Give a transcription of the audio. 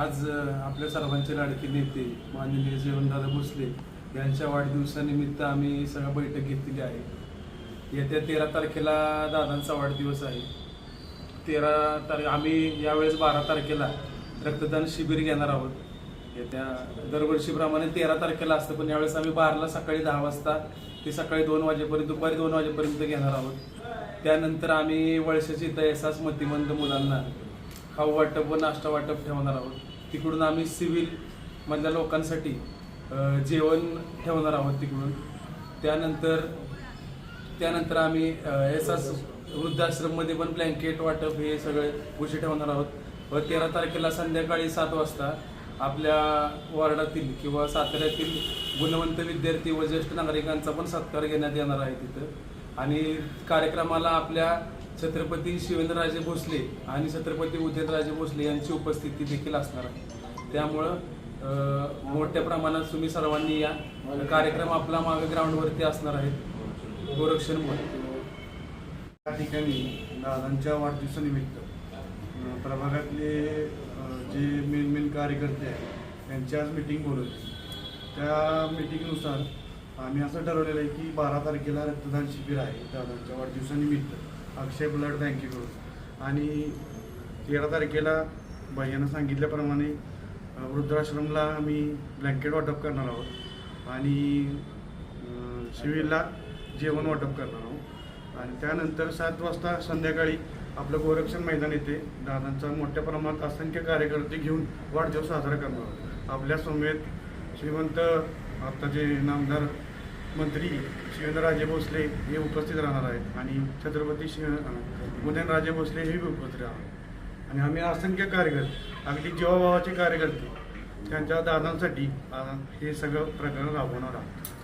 आज आपल्या सर्वांचे लाडके नेते माननीय जीवनदादा भोसले यांच्या वाढदिवसानिमित्त आम्ही सगळ्या बैठक घेतलेली आहे. येत्या तेरा तारखेला दादांचा वाढदिवस आहे. तेरा तारीख आम्ही यावेळेस बारा तारखेला रक्तदान शिबिर घेणार आहोत. येत्या दरवर्षीप्रमाणे तेरा तारखेला असतं पण यावेळेस आम्ही बाराला सकाळी दहा वाजता ते सकाळी दोन वाजेपर्यंत दुपारी दोन वाजेपर्यंत घेणार आहोत. त्यानंतर आम्ही वळशाची इथं एसास मतिमंद मुलांना खाऊ वाटप व नाश्ता वाटप ठेवणार आहोत. तिकडून आम्ही सिव्हिल मधल्या लोकांसाठी जेवण ठेवणार आहोत तिकडून. त्यानंतर त्यानंतर आम्ही एसाच वृद्धाश्रममध्ये पण ब्लँकेट वाटप हे सगळे गोष्टी ठेवणार आहोत. व तेरा तारखेला संध्याकाळी सात वाजता आपल्या वॉर्डातील किंवा साताऱ्यातील गुणवंत विद्यार्थी व ज्येष्ठ नागरिकांचा पण सत्कार घेण्यात येणार आहे तिथं. आणि कार्यक्रमाला आपल्या छत्रपती शिवेंद्रराजे भोसले आणि छत्रपती उदयनराजे भोसले यांची उपस्थिती देखील असणार आहे. त्यामुळं मोठ्या प्रमाणात तुम्ही सर्वांनी या कार्यक्रम आपला मागे ग्राउंडवरती असणार आहे गोरक्षण या ठिकाणी दादांच्या वाढदिवसानिमित्त प्रभागातले जे मेन मेन कार्यकर्ते आहेत त्यांची आज मिटिंग बोलवली. त्या मिटिंगनुसार आम्ही असं ठरवलेलं आहे की बारा तारखेला रक्तदान शिबिर आहे दादांच्या वाढदिवसानिमित्त अक्षय ब्लड बँकेकडून आणि तेरा तारखेला भैयानं सांगितल्याप्रमाणे वृद्धाश्रमला आम्ही ब्लँकेट वाटप करणार आहोत. आणि अं, जेवण वाटप करणार आहोत. आणि त्यानंतर सात वाजता संध्याकाळी आपलं गोरक्षण मैदान येते. दादांचा मोठ्या प्रमाणात असंख्य कार्यकर्ते घेऊन वाढदिवस साजरा करणार आहोत. आपल्या समेत श्रीमंत आत्ताचे नामदार मंत्री शिवेंद्रराजे भोसले हे उपस्थित राहणार आहेत आणि छत्रपती शिव उदयनराजे भोसले हेही उपस्थित राहणार. आणि आम्ही असंख्य कार्यकर्ते अगदी जीवाभावाचे कार्यकर्ते त्यांच्या दादांसाठी हे सगळं प्रकरण राबवणार आहोत.